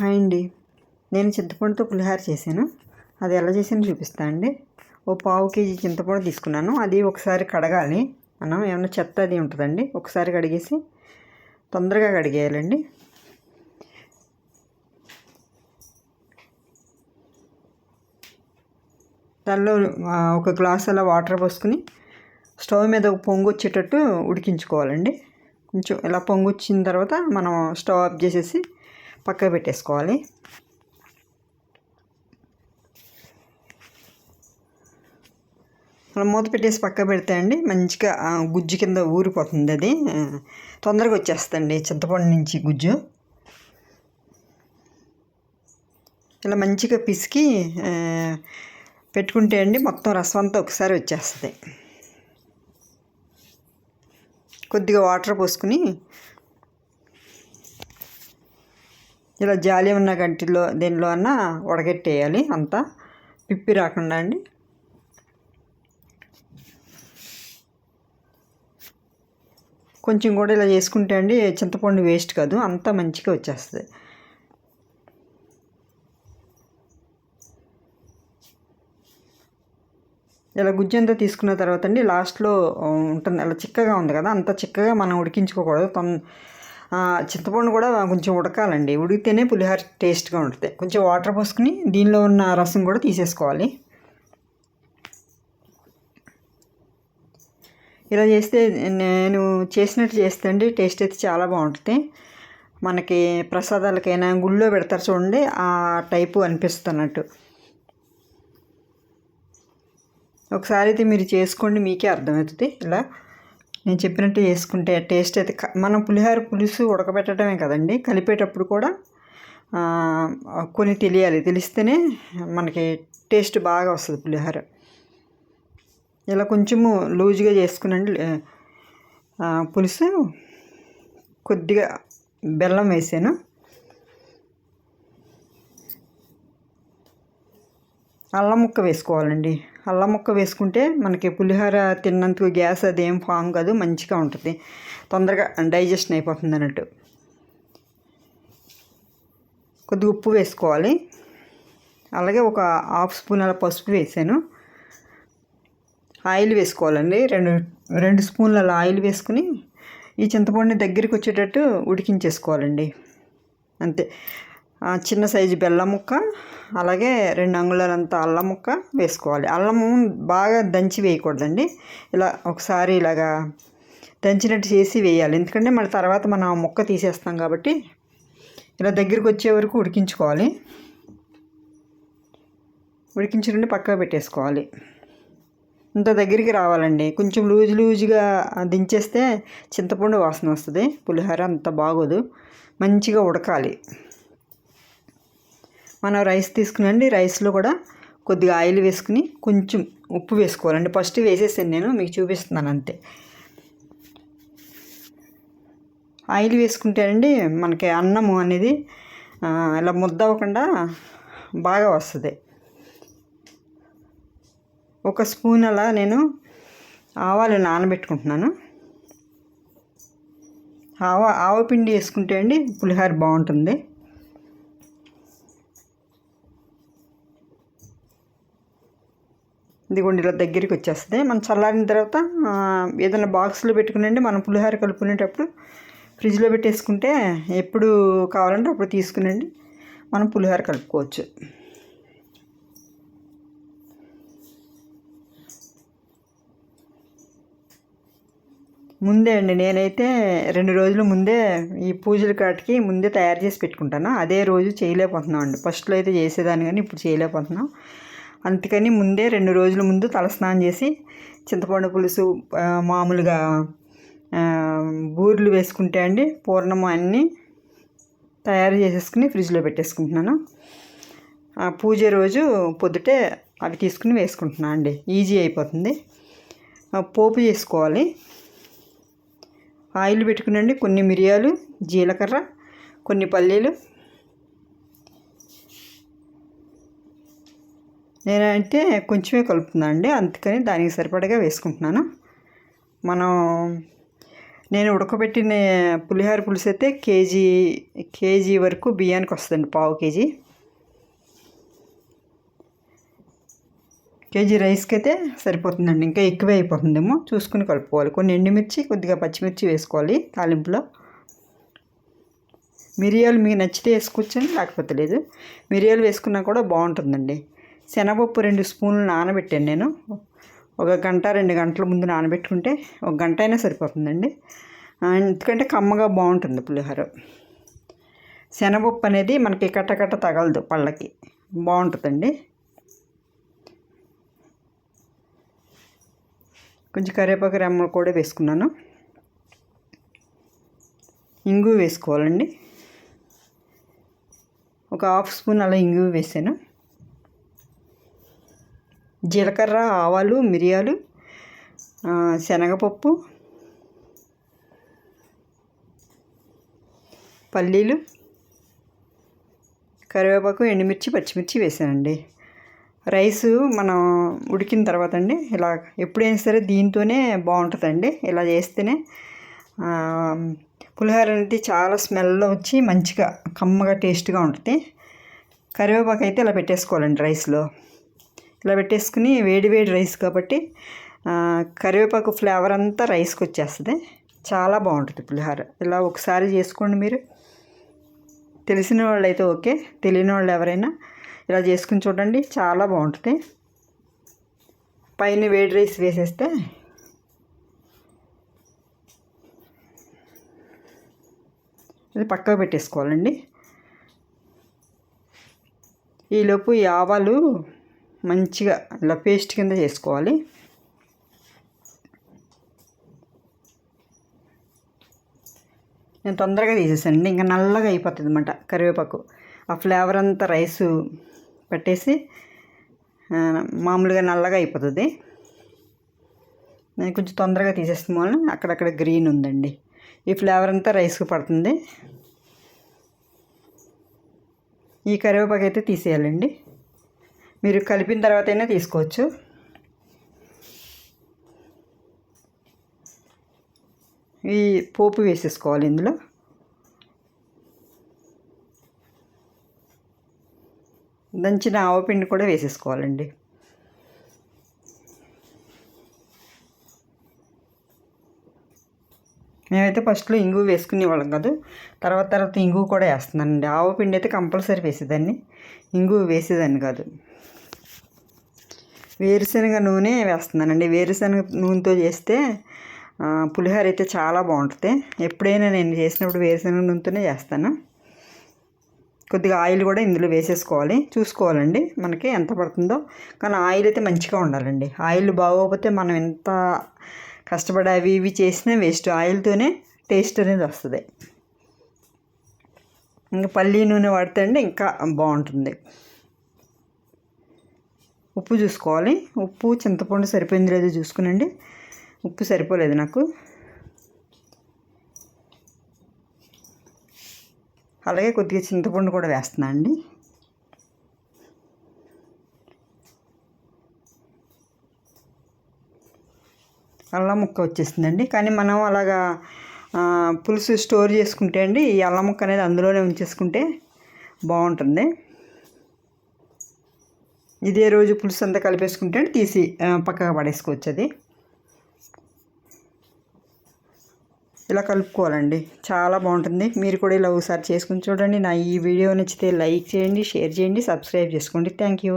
Hi అండి. నేను చింతపండుతో పులిహార చేశాను. అది ఎలా చేసానో చూపిస్తా అండి. ఓ పావు కేజీ చింతపండు తీసుకున్నాను. అది ఒకసారి కడగాలి. మనం ఏమైనా చెత్త అది ఉంటుందండి. ఒకసారి కడిగేసి తొందరగా కడిగేయాలండి. దానిలో ఒక గ్లాస్ అలా వాటర్ పోసుకుని స్టవ్ మీద పొంగు వచ్చేటట్టు ఉడికించుకోవాలండి. కొంచెం ఇలా పొంగు వచ్చిన తర్వాత మనం స్టవ్ ఆఫ్ చేసేసి పక్కకు పెట్టేసుకోవాలి. మనం మూత పెట్టేసి పక్క పెడితే అండి మంచిగా గుజ్జు కింద ఊరిపోతుంది అది. తొందరగా వచ్చేస్తుంది చింతపండు నుంచి గుజ్జు. ఇలా మంచిగా పిసికి పెట్టుకుంటే అండి మొత్తం రసం అంతా ఒకసారి వచ్చేస్తుంది. కొద్దిగా వాటర్ పోసుకుని ఇలా జాలి ఉన్న గంటిలో దీనిలో అన్నా ఉడగెట్టేయాలి అంతా. పిప్పి రాకుండా అండి. కొంచెం కూడా ఇలా చేసుకుంటే అండి చింతపండు వేస్ట్ కాదు అంతా మంచిగా వచ్చేస్తుంది. ఇలా గుజ్జంతా తీసుకున్న తర్వాత అండి లాస్ట్లో ఉంటుంది అలా చిక్కగా ఉంది కదా అంత చిక్కగా మనం ఉడికించుకోకూడదు. తొందర చింతపండు కూడా కొంచెం ఉడకాలండి. ఉడికితేనే పులిహోర టేస్ట్గా ఉంటుంది. కొంచెం వాటర్ పోసుకుని దీనిలో ఉన్న రసం కూడా తీసేసుకోవాలి. ఇలా చేస్తే నేను చేసినట్టు చేస్తే అండి టేస్ట్ అయితే చాలా బాగుంటుంది. మనకి ప్రసాదాలకైనా గుళ్ళో పెడతారు చూడండి ఆ టైపు అనిపిస్తున్నట్టు. ఒకసారి అయితే మీరు చేసుకోండి మీకే అర్థమవుతుంది. ఇలా నేను చెప్పినట్టు వేసుకుంటే టేస్ట్ అయితే మనం పులిహోర పులుసు ఉడకబెట్టడమే కదండి. కలిపేటప్పుడు కూడా కొన్ని తెలియాలి. తెలిస్తేనే మనకి టేస్ట్ బాగా వస్తుంది పులిహోర. ఇలా కొంచెము లూజ్గా చేసుకునండి పులుసు. కొద్దిగా బెల్లం వేసాను. అల్లం ముక్క వేసుకోవాలండి. అల్లం ముక్క వేసుకుంటే మనకి పులిహోర తిన్నందుకు గ్యాస్ అది ఏం ఫామ్ కాదు మంచిగా ఉంటుంది. తొందరగా డైజెషన్ అయిపోతుంది అన్నట్టు. కొద్దిగా ఉప్పు వేసుకోవాలి. అలాగే ఒక హాఫ్ స్పూన్ అలా పసుపు వేసాను. ఆయిల్ వేసుకోవాలండి. రెండు రెండు స్పూన్ల అలా ఆయిల్ వేసుకుని ఈ చింతపండుని దగ్గరికి వచ్చేటట్టు ఉడికించేసుకోవాలండి. అంతే. చిన్న సైజు బెల్లం ముక్క అలాగే రెండు అంగుళాలంత అల్లం ముక్క వేసుకోవాలి. అల్లము బాగా దంచి వేయకూడదండి. ఇలా ఒకసారి ఇలాగా దంచినట్టు చేసి వేయాలి. ఎందుకంటే మన తర్వాత మనం ఆ ముక్క తీసేస్తాం కాబట్టి ఇలా దగ్గరికి వచ్చే వరకు ఉడికించుకోవాలి. ఉడికించుకుంటే పక్కకు పెట్టేసుకోవాలి. ఇంత దగ్గరికి రావాలండి. కొంచెం లూజ్ లూజ్గా దించేస్తే చింతపండు వాసన వస్తుంది. పులిహోర అంత బాగోదు. మంచిగా ఉడకాలి. మనం రైస్ తీసుకునండి. రైస్లో కూడా కొద్దిగా ఆయిల్ వేసుకుని కొంచెం ఉప్పు వేసుకోవాలండి. ఫస్ట్ వేసేసాను నేను మీకు చూపిస్తున్నాను అంతే. ఆయిల్ వేసుకుంటేనండి మనకి అన్నము అనేది ఇలా ముద్ద అవ్వకుండా బాగా వస్తుంది. ఒక స్పూన్ అలా నేను ఆవాలు నానబెట్టుకుంటున్నాను. ఆవ ఆవపిండి వేసుకుంటే అండి పులిహోర బాగుంటుంది. ఇదిగోండి ఇలా దగ్గరికి వచ్చేస్తుంది మనం చల్లారిన తర్వాత ఏదైనా బాక్స్లో పెట్టుకునండి మనం పులిహోర కలుపుకునేటప్పుడు ఫ్రిడ్జ్లో పెట్టేసుకుంటే ఎప్పుడు కావాలంటే అప్పుడు తీసుకునండి మనం పులిహోర కలుపుకోవచ్చు. ముందే అండి నేనైతే రెండు రోజుల ముందే ఈ పూజల కాటికి ముందే తయారు చేసి పెట్టుకుంటాను. అదే రోజు చేయలేకపోతున్నాం అండి ఫస్ట్లో అయితే చేసేదాన్ని కానీ ఇప్పుడు చేయలేకపోతున్నాం. అందుకని ముందే రెండు రోజుల ముందు తలస్నానం చేసి చింతపండు పులుసు మామూలుగా బూర్లు బూరెలు వేసుకుంటే అండి పూర్ణము అన్నీ తయారు చేసేసుకుని ఫ్రిడ్జ్లో పెట్టేసుకుంటున్నాను. ఆ, పూజ రోజు పొద్దుటే అవి తీసుకుని వేసుకుంటున్నాను అండి. ఈజీ అయిపోతుంది. పోపు చేసుకోవాలి. ఆయిల్ పెట్టుకునండి కొన్ని మిరియాలు జీలకర్ర కొన్ని పల్లీలు నేనంటే కొంచెమే కలుపుతున్నానండి అందుకని దానికి సరిపడగా వేసుకుంటున్నాను. మనం నేను ఉడకబెట్టిన పులిహోర పులుసు అయితే కేజీ కేజీ వరకు బియ్యానికి వస్తుందండి పావు కేజీ. కేజీ రైస్కి అయితే సరిపోతుందండి ఇంకా ఎక్కువే అయిపోతుందేమో. చూసుకుని కలుపుకోవాలి. కొన్ని ఎండుమిర్చి కొద్దిగా పచ్చిమిర్చి వేసుకోవాలి తాలింపులో. మిరియాలు మీకు నచ్చితే వేసుకోవచ్చండి లేకపోతే లేదు. మిరియాలు వేసుకున్నా కూడా బాగుంటుందండి. శనగపప్పు రెండు స్పూన్లు నానబెట్టాను నేను. ఒక గంట రెండు గంటల ముందు నానబెట్టుకుంటే ఒక గంట అయినా సరిపోతుందండి. ఎందుకంటే కమ్మగా బాగుంటుంది పులిహోర. శనగపప్పు అనేది మనకి కట్టకట్ట తగలదు పళ్ళకి. బాగుంటుందండి. కొంచెం కరివేపాకు రెమ్మలు కూడా వేసుకున్నాను. ఇంగు వేసుకోవాలండి. ఒక హాఫ్ స్పూన్ అలా ఇంగు వేసాను. జీలకర్ర ఆవాలు మిరియాలు శనగపప్పు పల్లీలు కరివేపాకు ఎండుమిర్చి పచ్చిమిర్చి వేసానండి. రైస్ మనం ఉడికిన తర్వాత అండి ఇలా ఎప్పుడైనా సరే దీంతోనే బాగుంటుందండి. ఇలా చేస్తేనే పులిహోర అనేది చాలా స్మెల్ వచ్చి మంచిగా కమ్మగా టేస్ట్గా ఉంటుంది. కరివేపాకు అయితే ఇలా పెట్టేసుకోవాలండి రైస్లో. ఇలా పెట్టేసుకుని వేడి వేడి రైస్ కాబట్టి కరివేపాకు ఫ్లేవర్ అంతా రైస్కి వచ్చేస్తుంది. చాలా బాగుంటుంది పులిహోర. ఇలా ఒకసారి చేసుకోండి మీరు. తెలిసిన వాళ్ళు అయితే ఓకే తెలియని వాళ్ళు ఎవరైనా ఇలా చేసుకుని చూడండి చాలా బాగుంటుంది. పైన వేడి రైస్ వేసేస్తే ఇది పక్కకు పెట్టేసుకోవాలండి. ఈలోపు ఈ ఆవాలు మంచిగా ఇలా పేస్ట్ కింద చేసుకోవాలి. నేను తొందరగా తీసేసానండి. ఇంకా నల్లగా అయిపోతుంది అనమాట కరివేపాకు. ఆ ఫ్లేవర్ అంతా రైస్ పెట్టేసి మామూలుగా నల్లగా అయిపోతుంది. నేను కొంచెం తొందరగా తీసేస్తాం వల్ల అక్కడక్కడ గ్రీన్ ఉందండి. ఈ ఫ్లేవర్ అంతా రైస్కి పడుతుంది. ఈ కరివేపాకు అయితే తీసేయాలండి. మీరు కలిపిన తర్వాత అయినా తీసుకోవచ్చు. ఈ పోపు వేసేసుకోవాలి ఇందులో. దంచిన ఆవపిండి కూడా వేసేసుకోవాలండి. మేమైతే ఫస్ట్లో ఇంగు వేసుకునే వాళ్ళం కాదు తర్వాత తర్వాత ఇంగు కూడా వేస్తున్నానండి. ఆవపిండి అయితే కంపల్సరీ వేసేదాన్ని ఇంగు వేసేదాన్ని కాదు. వేరుశనగ నూనె వేస్తున్నానండి. వేరుశనగ నూనెతో చేస్తే పులిహోర అయితే చాలా బాగుంటుంది. ఎప్పుడైనా నేను చేసినప్పుడు వేరుశనగ నూనెతోనే చేస్తాను. కొద్దిగా ఆయిల్ కూడా ఇందులో వేసేసుకోవాలి. చూసుకోవాలండి మనకి ఎంత పడుతుందో. కానీ ఆయిల్ అయితే మంచిగా ఉండాలండి. ఆయిల్ బాగోకపోతే మనం ఎంత కష్టపడి అవి ఇవి చేసినా వేస్ట్. ఆయిల్తోనే టేస్ట్ అనేది వస్తుంది. ఇంకా పల్లీ నూనె వాడితే అండి ఇంకా బాగుంటుంది. ఉప్పు చూసుకోవాలి. ఉప్పు చింతపండు సరిపోయింది లేదో చూసుకునండి. ఉప్పు సరిపోలేదు నాకు. అలాగే కొద్దిగా చింతపండు కూడా వేస్తున్నా అండి. అల్లం ముక్క వచ్చేసిందండి. కానీ మనం అలాగా పులుసు స్టోర్ చేసుకుంటే అండి ఈ అల్లం ముక్క అనేది అందులోనే ఉంచేసుకుంటే బాగుంటుంది. ఇదే రోజు పులుసు అంతా కలిపేసుకుంటే తీసి పక్కగా పడేసుకోవచ్చు అది ఇలా కలుపుకోవాలండి. చాలా బాగుంటుంది. మీరు కూడా ఇలా ఒకసారి చేసుకుని చూడండి. నా ఈ వీడియో నచ్చితే లైక్ చేయండి షేర్ చేయండి సబ్స్క్రైబ్ చేసుకోండి. Thank you.